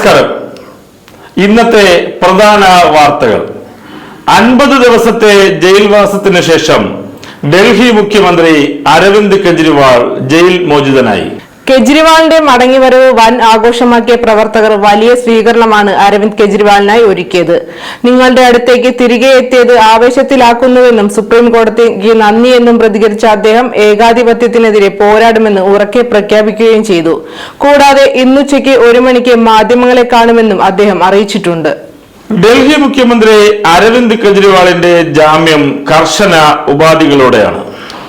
നമസ്കാരം. ഇന്നത്തെ പ്രധാന വാർത്തകൾ. അൻപത് ദിവസത്തെ ജയിൽവാസത്തിന് ശേഷം ഡൽഹി മുഖ്യമന്ത്രി അരവിന്ദ് കെജ്രിവാൾ ജയിൽ മോചിതനായി. കെജ്രിവാളിന്റെ മടങ്ങിവരവ് വൻ ആഘോഷമാക്കിയ പ്രവർത്തകർ വലിയ സ്വീകരണമാണ് അരവിന്ദ് കെജ്രിവാളിനായി ഒരുക്കിയത്. നിങ്ങളുടെ അടുത്തേക്ക് തിരികെ എത്തിയത് ആവേശത്തിലാക്കുന്നുവെന്നും സുപ്രീം കോടതിക്ക് നന്ദിയെന്നും പ്രതികരിച്ച അദ്ദേഹം ഏകാധിപത്യത്തിനെതിരെ പോരാടുമെന്ന് ഉറക്കെ പ്രഖ്യാപിക്കുകയും ചെയ്തു. കൂടാതെ ഇന്നുച്ചയ്ക്ക് ഒരു മണിക്ക് മാധ്യമങ്ങളെ കാണുമെന്നും അദ്ദേഹം അറിയിച്ചിട്ടുണ്ട്. ഡൽഹി മുഖ്യമന്ത്രി അരവിന്ദ് കെജ്രിവാളിന്റെ ജാമ്യം കർശന ഉപാധികളോടെയാണ്.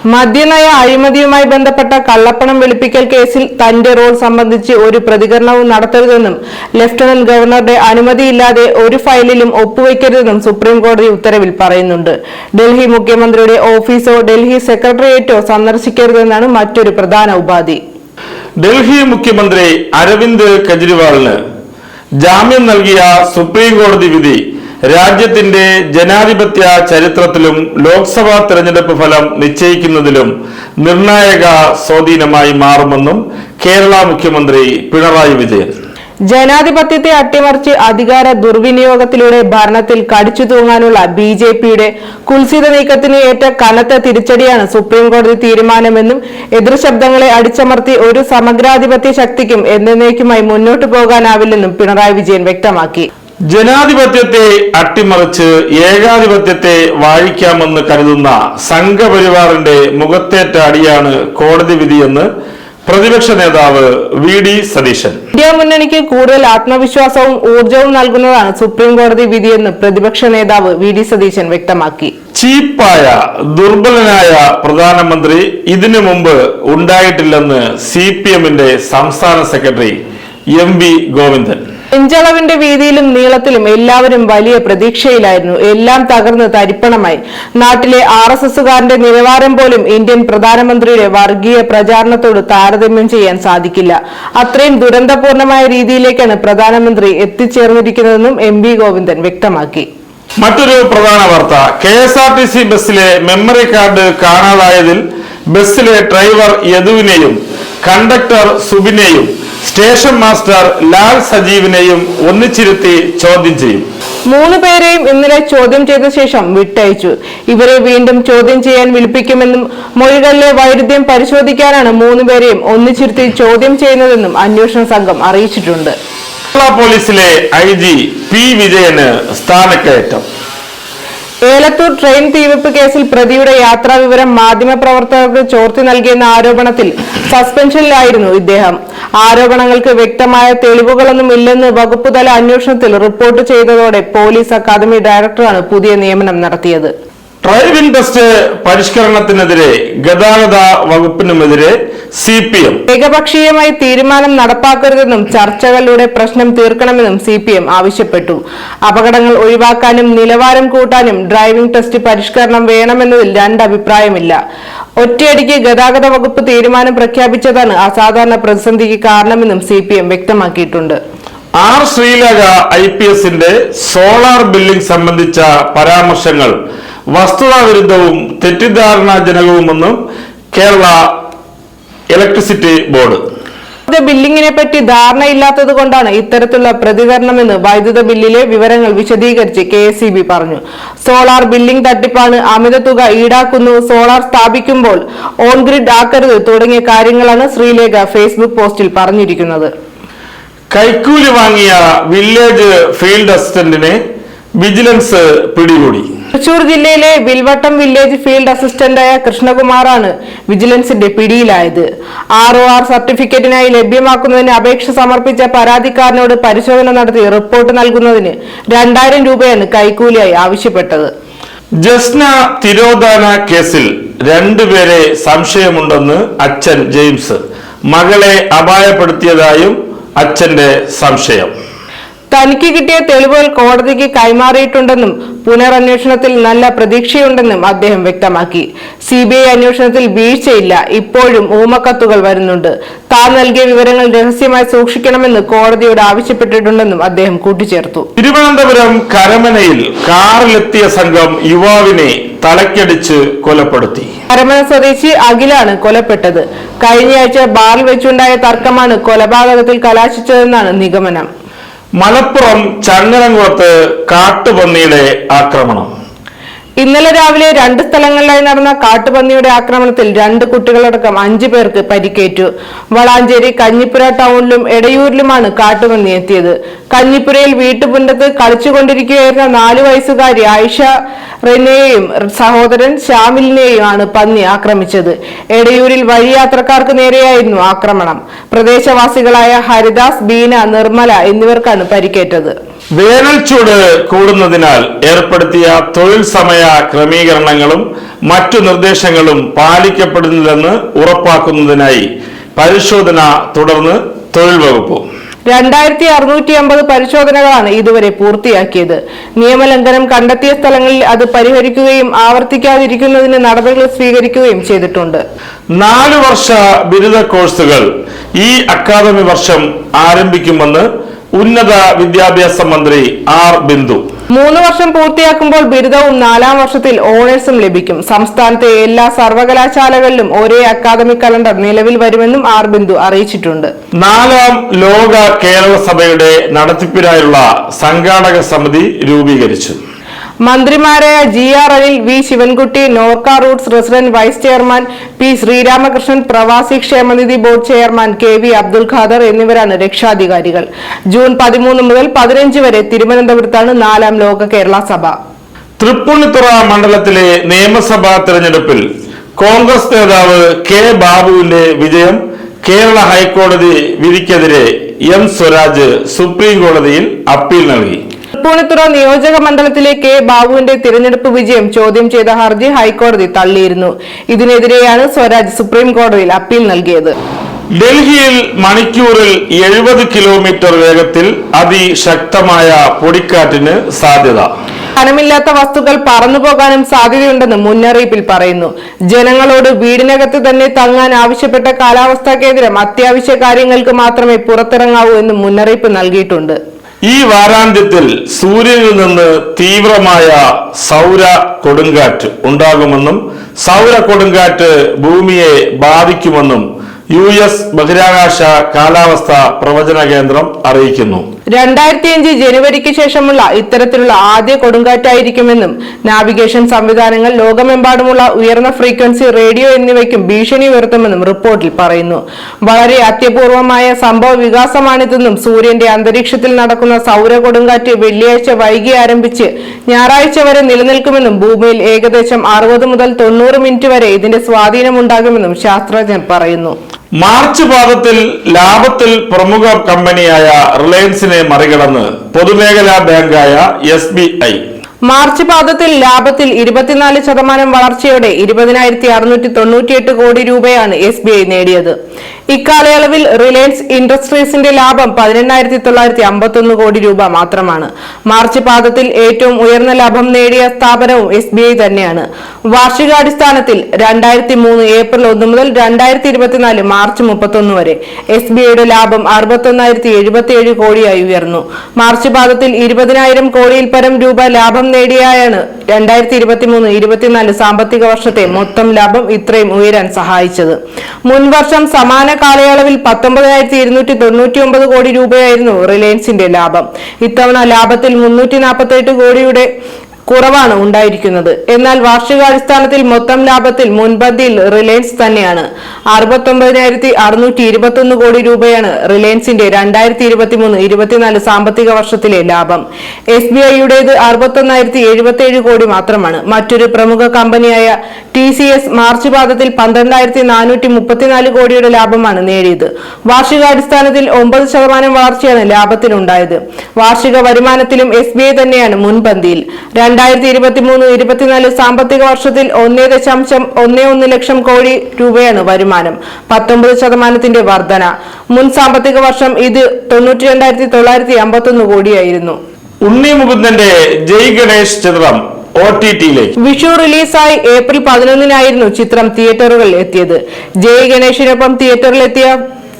മദ്യനയ അഴിമതിയുമായി ബന്ധപ്പെട്ട കള്ളപ്പണം വെളുപ്പിക്കൽ കേസിൽ തന്റെ റോൾ സംബന്ധിച്ച് ഒരു പ്രതികരണവും നടത്തരുതെന്നും ലഫ്റ്റനന്റ് ഗവർണറുടെ അനുമതിയില്ലാതെ ഒരു ഫയലിലും ഒപ്പുവയ്ക്കരുതെന്നും സുപ്രീം കോടതി ഉത്തരവിൽ പറയുന്നുണ്ട്. ഡൽഹി മുഖ്യമന്ത്രിയുടെ ഓഫീസോ ഡൽഹി സെക്രട്ടേറിയറ്റോ സന്ദർശിക്കരുതെന്നാണ് മറ്റൊരു പ്രധാന ഉപാധി. ഡൽഹി മുഖ്യമന്ത്രി അരവിന്ദ് കെജ്രിവാളിന് ജാമ്യം നൽകിയ സുപ്രീം കോടതി വിധി രാജ്യത്തിന്റെ ജനാധിപത്യ ചരിത്രത്തിലും ലോക്സഭാ തെരഞ്ഞെടുപ്പ് ഫലം നിശ്ചയിക്കുന്നതിലും നിർണായക സ്വാധീനമായി മാറുമെന്നും കേരള മുഖ്യമന്ത്രി പിണറായി വിജയൻ. ജനാധിപത്യത്തെ അട്ടിമറിച്ച് അധികാര ദുർവിനിയോഗത്തിലൂടെ ഭരണത്തിൽ കടിച്ചു തൂങ്ങാനുള്ള ബി ജെ പിയുടെ കുൽസിത നീക്കത്തിന് ഏറ്റ കനത്ത തിരിച്ചടിയാണ് സുപ്രീംകോടതി തീരുമാനമെന്നും എതിർശബ്ദങ്ങളെ അടിച്ചമർത്തി ഒരു സമഗ്രാധിപത്യ ശക്തിക്കും എന്നേക്കുമായി മുന്നോട്ടു പോകാനാവില്ലെന്നും പിണറായി വിജയൻ വ്യക്തമാക്കി. ജനാധിപത്യത്തെ അട്ടിമറിച്ച് ഏകാധിപത്യത്തെ വാഴിക്കാമെന്ന് കരുതുന്ന സംഘപരിവാറിന്റെ മുഖത്തേറ്റ അടിയാണ് കോടതി വിധിയെന്ന് പ്രതിപക്ഷ നേതാവ് വി ഡി സതീശൻ. ഇന്ത്യ മുന്നണിക്ക് കൂടുതൽ ആത്മവിശ്വാസവും ഊർജവും നൽകുന്നതാണ് സുപ്രീം കോടതി വിധിയെന്ന് പ്രതിപക്ഷ നേതാവ് വി ഡി സതീശൻ വ്യക്തമാക്കി. ചീപ്പായ ദുർബലനായ പ്രധാനമന്ത്രി ഇതിനു മുമ്പ് ഉണ്ടായിട്ടില്ലെന്ന് സി പി എമ്മിന്റെ സംസ്ഥാന സെക്രട്ടറി എം വി ഗോവിന്ദൻ. നെഞ്ചളവിന്റെ വീതിയിലും നീളത്തിലും എല്ലാവരും വലിയ പ്രതീക്ഷയിലായിരുന്നു. എല്ലാം തകർന്ന് തരിപ്പണമായി. നാട്ടിലെ ആർ എസ് എസുകാരന്റെ നിലവാരം പോലും ഇന്ത്യൻ പ്രധാനമന്ത്രിയുടെ വർഗീയ പ്രചാരണത്തോട് താരതമ്യം ചെയ്യാൻ സാധിക്കില്ല. അത്രയും ദുരന്തപൂർണമായ രീതിയിലേക്കാണ് പ്രധാനമന്ത്രി എത്തിച്ചേർന്നിരിക്കുന്നതെന്നും എം വി ഗോവിന്ദൻ വ്യക്തമാക്കി. മറ്റൊരു പ്രധാന വാർത്ത. K S R T C ബസ്സിലെ മെമ്മറി കാർഡ് കാണാതായതിൽ ബസ്സിലെ ഡ്രൈവർ യദുവിനെയും കണ്ടക്ടർ സുബിനെയും സ്റ്റേഷൻ മാസ്റ്റർ ലാൽ സജീവിനെയും ഒന്നിച്ചിരുത്തി ചോദ്യം ചെയ്യും. മൂന്ന് പേരെയും ഇന്നലെ ചോദ്യം ചെയ്ത ശേഷം വിട്ടയച്ചു. ഇവരെ വീണ്ടും ചോദ്യം ചെയ്യാൻ വിളിപ്പിക്കുമെന്നും മൊഴികളിലെ വൈരുദ്ധ്യം പരിശോധിക്കാനാണ് മൂന്ന് പേരെയും ഒന്നിച്ചിരുത്തി ചോദ്യം ചെയ്യുന്നതെന്നും അന്വേഷണ സംഘം അറിയിച്ചിട്ടുണ്ട്. കേരള പോലീസിലെ ഐ ജി പി വിജയന് സ്ഥാനക്കയറ്റം. ഏലത്തൂർ ട്രെയിൻ തീവെപ്പ് കേസിൽ പ്രതിയുടെ യാത്രാ വിവരം മാധ്യമപ്രവർത്തകർക്ക് ചോർത്തി നൽകിയെന്ന ആരോപണത്തിൽ സസ്പെൻഷനിലായിരുന്നു ഇദ്ദേഹം. ആരോപണങ്ങൾക്ക് വ്യക്തമായ തെളിവുകളൊന്നും ഇല്ലെന്ന് വകുപ്പുതല അന്വേഷണത്തിൽ റിപ്പോർട്ട് ചെയ്തതോടെ പോലീസ് അക്കാദമി ഡയറക്ടറാണ് പുതിയ നിയമനം നടത്തിയത്. ഡ്രൈവിംഗ് ടെസ്റ്റ് പരിഷ്കരണത്തിനെതിരെ ഗതാഗത വകുപ്പിനുമെതിരെ സി പി എം ഏകപക്ഷീയമായി തീരുമാനം നടപ്പാക്കരുതെന്നും ചർച്ചകളിലൂടെ പ്രശ്നം തീർക്കണമെന്നും സി പി എം ആവശ്യപ്പെട്ടു. അപകടങ്ങൾ ഒഴിവാക്കാനും നിലവാരം കൂട്ടാനും ഡ്രൈവിംഗ് ടെസ്റ്റ് പരിഷ്കരണം വേണമെന്നതിൽ രണ്ടഭിപ്രായമില്ല ഒറ്റയടിക്ക് ഗതാഗത വകുപ്പ് തീരുമാനം പ്രഖ്യാപിച്ചതാണ് അസാധാരണ പ്രതിസന്ധിക്ക് കാരണമെന്നും സി പി എം വ്യക്തമാക്കിയിട്ടുണ്ട്. ആർ ശ്രീലേഖ ഐ പി എസിന്റെ സോളാർ ബില്ലിംഗ് സംബന്ധിച്ച പരാമർശങ്ങൾ വസ്തുതാവിരുദ്ധവും തെറ്റിദ്ധാരണാജനകവുമെന്നും കേരള ഇലക്ട്രിസിറ്റി ബോർഡ്. വൈദ്യുത ബില്ലിങ്ങിനെ പറ്റി ധാരണയില്ലാത്തത് കൊണ്ടാണ് ഇത്തരത്തിലുള്ള പ്രതികരണമെന്ന് വൈദ്യുത ബില്ലിലെ വിവരങ്ങൾ വിശദീകരിച്ച് കെ എസ് പറഞ്ഞു. സോളാർ ബില്ലിംഗ് തട്ടിപ്പാണ് അമിത തുക ഈടാക്കുന്നു. സോളാർ സ്ഥാപിക്കുമ്പോൾ ഓൺ ഗ്രിഡ് ആക്കരുത് തുടങ്ങിയ കാര്യങ്ങളാണ് ശ്രീലേഖ ഫേസ്ബുക്ക് പോസ്റ്റിൽ പറഞ്ഞിരിക്കുന്നത്. കൈക്കൂലി വാങ്ങിയ വില്ലേജ് ഫീൽഡ് അസിസ്റ്റന്റിനെ വിജിലൻസ് പിടികൂടി. തൃശൂർ ജില്ലയിലെ വിൽവട്ടം വില്ലേജ് ഫീൽഡ് അസിസ്റ്റന്റായ കൃഷ്ണകുമാറാണ് വിജിലൻസിന്റെ പിടിയിലായത്. ആർ ഒ ആർ സർട്ടിഫിക്കറ്റിനായി ലഭ്യമാക്കുന്നതിന് അപേക്ഷ സമർപ്പിച്ച പരാതിക്കാരനോട് പരിശോധന നടത്തി റിപ്പോർട്ട് നൽകുന്നതിന് രണ്ടായിരം രൂപയാണ് കൈക്കൂലിയായി ആവശ്യപ്പെട്ടത്. ജസ്ന തിരോധാന കേസിൽ രണ്ടുപേരെ സംശയമുണ്ടെന്ന് അച്ഛൻ ജെയിംസ്. മകളെ അപായപ്പെടുത്തിയതായും അച്ഛന്റെ സംശയം. തനിക്ക് കിട്ടിയ തെളിവുകൾ കോടതിക്ക് കൈമാറിയിട്ടുണ്ടെന്നും പുനരന്വേഷണത്തിൽ നല്ല പ്രതീക്ഷയുണ്ടെന്നും അദ്ദേഹം വ്യക്തമാക്കി. സി ബി ഐ അന്വേഷണത്തിൽ വീഴ്ചയില്ല ഇപ്പോഴും ഊമക്കത്തുകൾ വരുന്നുണ്ട്. താൻ നൽകിയ വിവരങ്ങൾ രഹസ്യമായി സൂക്ഷിക്കണമെന്ന് കോടതിയോട് ആവശ്യപ്പെട്ടിട്ടുണ്ടെന്നും അദ്ദേഹം കൂട്ടിച്ചേർത്തു. തിരുവനന്തപുരം കരമനയിൽ കാറിലെത്തിയ സംഘം യുവാവിനെ തലക്കടിച്ച് കൊലപ്പെടുത്തി. കരമന സ്വദേശി അഖിലാണ് കൊലപ്പെട്ടത്. കഴിഞ്ഞയാഴ്ച ബാറിൽ വെച്ചുണ്ടായ തർക്കമാണ് കൊലപാതകത്തിൽ കലാശിച്ചതെന്നാണ് നിഗമനം. മലപ്പുറം ചങ്ങനംകുളത്ത് കാട്ടുപന്നിയുടെ ആക്രമണം. ഇന്നലെ രാവിലെ രണ്ട് സ്ഥലങ്ങളിലായി നടന്ന കാട്ടുപന്നിയുടെ ആക്രമണത്തിൽ രണ്ട് കുട്ടികളടക്കം അഞ്ചു പേർക്ക് പരിക്കേറ്റു. വളാഞ്ചേരി കഞ്ഞിപ്പുര ടൗണിലും എടയൂരിലുമാണ് കാട്ടുപന്നി എത്തിയത്. കഞ്ഞിപ്പുരയിൽ വീട്ടുമുറ്റത്ത് കളിച്ചുകൊണ്ടിരിക്കുകയായിരുന്ന നാലു വയസ്സുകാരി ആയിഷ റെനയെയും സഹോദരൻ ഷാമിലിനെയുമാണ് പന്നി ആക്രമിച്ചത്. എടയൂരിൽ വഴിയാത്രക്കാർക്ക് നേരെയായിരുന്നു ആക്രമണം. പ്രദേശവാസികളായ ഹരിദാസ് ബീന നിർമ്മല എന്നിവർക്കാണ് പരിക്കേറ്റത്. വേനൽ ചൂട് കൂടുന്നതിനാൽ ഏർപ്പെടുത്തിയ തൊഴിൽ സമയ ക്രമീകരണങ്ങളും മറ്റു നിർദ്ദേശങ്ങളും പാലിക്കപ്പെടുന്നില്ലെന്ന് ഉറപ്പാക്കുന്നതിനായി പരിശോധന തുടർന്ന് തൊഴിൽ വകുപ്പ്. രണ്ടായിരത്തി അറുന്നൂറ്റി അമ്പത് പരിശോധനകളാണ് ഇതുവരെ പൂർത്തിയാക്കിയത്. നിയമലംഘനം കണ്ടെത്തിയ സ്ഥലങ്ങളിൽ അത് പരിഹരിക്കുകയും ആവർത്തിക്കാതിരിക്കുന്നതിന് നടപടികൾ സ്വീകരിക്കുകയും ചെയ്തിട്ടുണ്ട്. നാലു വർഷ ബിരുദ കോഴ്സുകൾ ഈ അക്കാദമി വർഷം ആരംഭിക്കുമെന്ന് ഉന്നത വിദ്യാഭ്യാസ മന്ത്രി ആർ ബിന്ദു. മൂന്ന് വർഷം പൂർത്തിയാക്കുമ്പോൾ ബിരുദവും നാലാം വർഷത്തിൽ ഓണേഴ്സും ലഭിക്കും. സംസ്ഥാനത്തെ എല്ലാ സർവകലാശാലകളിലും ഒരേ അക്കാദമിക് കലണ്ടർ നിലവിൽ വരുമെന്നും ആർ ബിന്ദു അറിയിച്ചിട്ടുണ്ട്. നാലാം ലോക കേരള സഭയുടെ നടത്തിപ്പിനായുള്ള സംഘാടക സമിതി രൂപീകരിച്ചു. മന്ത്രിമാരായ G R Anil V Sivankutty Norka roots resident vice chairman P Sreeramakrishnan പ്രവാസി ക്ഷേമനിധി board chairman K V Abdul Khader എന്നിവരാണ് രക്ഷാധികാരികൾ. ജൂൺ പതിമൂന്ന് മുതൽ പതിനഞ്ച് വരെ തിരുവനന്തപുരത്താണ് നാലാം ലോക കേരള സഭ. തൃപ്പൂണിത്തുറ മണ്ഡലത്തിലെ നിയമസഭാ തെരഞ്ഞെടുപ്പിൽ കോൺഗ്രസ് നേതാവ് കെ ബാബുവിന്റെ വിജയം കേരള ഹൈക്കോടതി വിധിക്കെതിരെ എം സ്വരാജ് സുപ്രീം കോടതിയിൽ അപ്പീൽ നൽകി. തൃപ്പൂണിത്തുറ നിയോജക മണ്ഡലത്തിലെ കെ ബാബുവിന്റെ തിരഞ്ഞെടുപ്പ് വിജയം ചോദ്യം ചെയ്ത ഹർജി ഹൈക്കോടതി തള്ളിയിരുന്നു. ഇതിനെതിരെയാണ് സ്വരാജ് സുപ്രീം കോടതിയിൽ അപ്പീൽ നൽകിയത്. ഡൽഹിയിൽ മണിക്കൂറിൽ എഴുപത് കിലോമീറ്റർ വേഗത്തിൽ അതിശക്തമായ പൊടിക്കാറ്റിന് സാധ്യത. കനമില്ലാത്ത വസ്തുക്കൾ പറന്നുപോകാനും സാധ്യതയുണ്ടെന്ന് മുന്നറിയിപ്പിൽ പറയുന്നു. ജനങ്ങളോട് വീടിനകത്ത് തന്നെ തങ്ങാൻ ആവശ്യപ്പെട്ട കാലാവസ്ഥാ കേന്ദ്രം അത്യാവശ്യ കാര്യങ്ങൾക്ക് മാത്രമേ പുറത്തിറങ്ങാവൂ എന്ന് മുന്നറിയിപ്പ് നൽകിയിട്ടുണ്ട്. ഈ വാരാന്ത്യത്തിൽ സൂര്യനിൽ നിന്ന് തീവ്രമായ സൗര കൊടുങ്കാറ്റ് ഉണ്ടാകുമെന്നും സൗര കൊടുങ്കാറ്റ് ഭൂമിയെ ബാധിക്കുമെന്നും യു എസ് ബഹിരാകാശ കാലാവസ്ഥ പ്രവചന കേന്ദ്രം അറിയിക്കുന്നു. രണ്ടായിരത്തി അഞ്ച് ജനുവരിക്ക് ശേഷമുള്ള ഇത്തരത്തിലുള്ള ആദ്യ കൊടുങ്കാറ്റായിരിക്കുമെന്നും നാവിഗേഷൻ സംവിധാനങ്ങൾ ലോകമെമ്പാടുമുള്ള ഉയർന്ന ഫ്രീക്വൻസി റേഡിയോ എന്നിവയ്ക്കും ഭീഷണി ഉയർത്തുമെന്നും റിപ്പോർട്ടിൽ പറയുന്നു. വളരെ അത്യപൂർവമായ സംഭവ വികാസമാണിതെന്നും സൂര്യന്റെ അന്തരീക്ഷത്തിൽ നടക്കുന്ന സൗര കൊടുങ്കാറ്റ് വെള്ളിയാഴ്ച വൈകി ആരംഭിച്ച് ഞായറാഴ്ച വരെ നിലനിൽക്കുമെന്നും ഭൂമിയിൽ ഏകദേശം അറുപത് മുതൽ തൊണ്ണൂറ് മിനിറ്റ് വരെ ഇതിന്റെ സ്വാധീനമുണ്ടാകുമെന്നും ശാസ്ത്രജ്ഞർ പറയുന്നു. മാർച്ച് പാദത്തിൽ ലാഭത്തിൽ പ്രമുഖ കമ്പനിയായ റിലയൻസിനെ മറികടന്ന് പൊതുമേഖലാ ബാങ്കായ എസ് ബി ഐ. മാർച്ച് പാദത്തിൽ ലാഭത്തിൽ ഇരുപത്തിനാല് ശതമാനം വളർച്ചയോടെ ഇരുപതിനായിരത്തി അറുന്നൂറ്റി തൊണ്ണൂറ്റിയെട്ട് കോടി രൂപയാണ് എസ് ബി ഐ നേടിയത്. ഇക്കാലയളവിൽ റിലയൻസ് ഇൻഡസ്ട്രീസിന്റെ ലാഭം പതിനെണ്ണായിരത്തി തൊള്ളായിരത്തി അമ്പത്തൊന്ന് കോടി രൂപ മാത്രമാണ്. മാർച്ച് പാദത്തിൽ ഏറ്റവും ഉയർന്ന ലാഭം നേടിയ സ്ഥാപനവും എസ് ബി ഐ തന്നെയാണ്. വാർഷികാടിസ്ഥാനത്തിൽ രണ്ടായിരത്തി മൂന്ന് ഏപ്രിൽ ഒന്ന് മുതൽ രണ്ടായിരത്തി ഇരുപത്തിനാല് മാർച്ച് മുപ്പത്തൊന്ന് വരെ എസ് ബി ഐയുടെ ലാഭം അറുപത്തൊന്നായിരത്തി എഴുപത്തിയേഴ് കോടിയായി ഉയർന്നു. മാർച്ച് പാദത്തിൽ ഇരുപതിനായിരം കോടിയിൽ പരം രൂപ ലാഭം നേടിയാണ് രണ്ടായിരത്തി ഇരുപത്തി മൂന്ന് ഇരുപത്തിനാല് സാമ്പത്തിക വർഷത്തെ മൊത്തം ലാഭം ഇത്രയും ഉയരാൻ സഹായിച്ചത്. മുൻവർഷം സമാന കാലയളവിൽ പത്തൊമ്പതിനായിരത്തി ഇരുന്നൂറ്റി തൊണ്ണൂറ്റി ഒമ്പത് കോടി രൂപയായിരുന്നു റിലയൻസിന്റെ ലാഭം. ഇത്തവണ ലാഭത്തിൽ മുന്നൂറ്റി നാൽപ്പത്തി എട്ട് കോടിയുടെ കുറവാണ് ഉണ്ടായിരിക്കുന്നത്. എന്നാൽ വാർഷികാടിസ്ഥാനത്തിൽ മൊത്തം ലാഭത്തിൽ മുൻപന്തിയിൽ റിലയൻസ് തന്നെയാണ്. അറുപത്തൊമ്പതിനായിരത്തി അറുന്നൂറ്റി ഇരുപത്തൊന്ന് കോടി രൂപയാണ് റിലയൻസിന്റെ രണ്ടായിരത്തി ഇരുപത്തി മൂന്ന് ഇരുപത്തിനാല് സാമ്പത്തിക വർഷത്തിലെ ലാഭം. എസ് ബി ഐയുടേത് അറുപത്തൊന്നായിരത്തി എഴുപത്തി ഏഴ് കോടി മാത്രമാണ്. മറ്റൊരു പ്രമുഖ കമ്പനിയായ ടി സി എസ് മാർച്ച് പാദത്തിൽ പന്ത്രണ്ടായിരത്തി നാനൂറ്റി മുപ്പത്തിനാല് കോടിയുടെ ലാഭമാണ് നേടിയത്. വാർഷികാടിസ്ഥാനത്തിൽ ഒമ്പത് ശതമാനം വളർച്ചയാണ് ലാഭത്തിനുണ്ടായത് വാർഷിക വരുമാനത്തിലും എസ് ബി ഐ തന്നെയാണ് മുൻപന്തിയിൽ. രണ്ടായിരത്തി ഇരുപത്തി മൂന്ന് ഇരുപത്തിനാല് സാമ്പത്തിക വർഷത്തിൽ ഒന്നേ ദശാംശം ഒന്നേ ഒന്ന് ലക്ഷം കോടി രൂപയാണ് വരുമാനം. പത്തൊമ്പത് ശതമാനത്തിന്റെ വർധന. മുൻ സാമ്പത്തിക വർഷം ഇത് തൊണ്ണൂറ്റി രണ്ടായിരത്തി തൊള്ളായിരത്തി അമ്പത്തൊന്ന് കോടിയായിരുന്നു. ഉണ്ണി മുകുന്ദന്റെ ജയ് ഗണേഷ് ചിത്രം വിഷു റിലീസായി ഏപ്രിൽ പതിനൊന്നിനായിരുന്നു ചിത്രം തിയേറ്ററുകളിൽ എത്തിയത്. ജയ് ഗണേഷിനൊപ്പം തിയേറ്ററിൽ എത്തിയ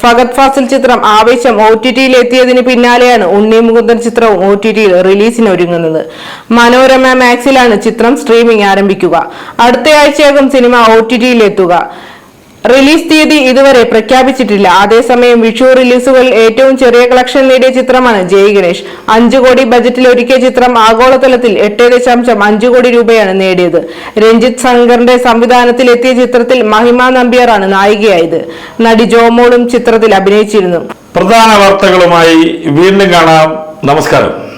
ഫഗത് ഫാസിൽ ചിത്രം ആവേശം ഒ ടി ടിയിൽ എത്തിയതിന് പിന്നാലെയാണ് ഉണ്ണി മുകുന്ദൻ ചിത്രവും ഒ ടി ടിയിൽ റിലീസിന് ഒരുങ്ങുന്നത് മനോരമ മാക്സിലാണ് ചിത്രം സ്ട്രീമിംഗ് ആരംഭിക്കുക. അടുത്തയാഴ്ചയാകും സിനിമ ഒ ടി ടിയിൽ എത്തുക റിലീസ് തീയതി ഇതുവരെ പ്രഖ്യാപിച്ചിട്ടില്ല. അതേസമയം വിഷു റിലീസുകളിൽ ഏറ്റവും ചെറിയ കളക്ഷൻ നേടിയ ചിത്രമാണ് ജയ് ഗണേഷ്. അഞ്ചു കോടി ബജറ്റിൽ ഒരുക്കിയ ചിത്രം ആഗോളതലത്തിൽ എട്ട് ദശാംശം അഞ്ചു കോടി രൂപയാണ് നേടിയത്. രഞ്ജിത്ത് ശങ്കറിന്റെ സംവിധാനത്തിൽ എത്തിയ ചിത്രത്തിൽ മഹിമ നമ്പ്യാറാണ് നായികയായത്. നടി ജോമോളും ചിത്രത്തിൽ അഭിനയിച്ചിരുന്നു. പ്രധാന വാർത്തകളുമായി വീണ്ടും കാണാം. നമസ്കാരം.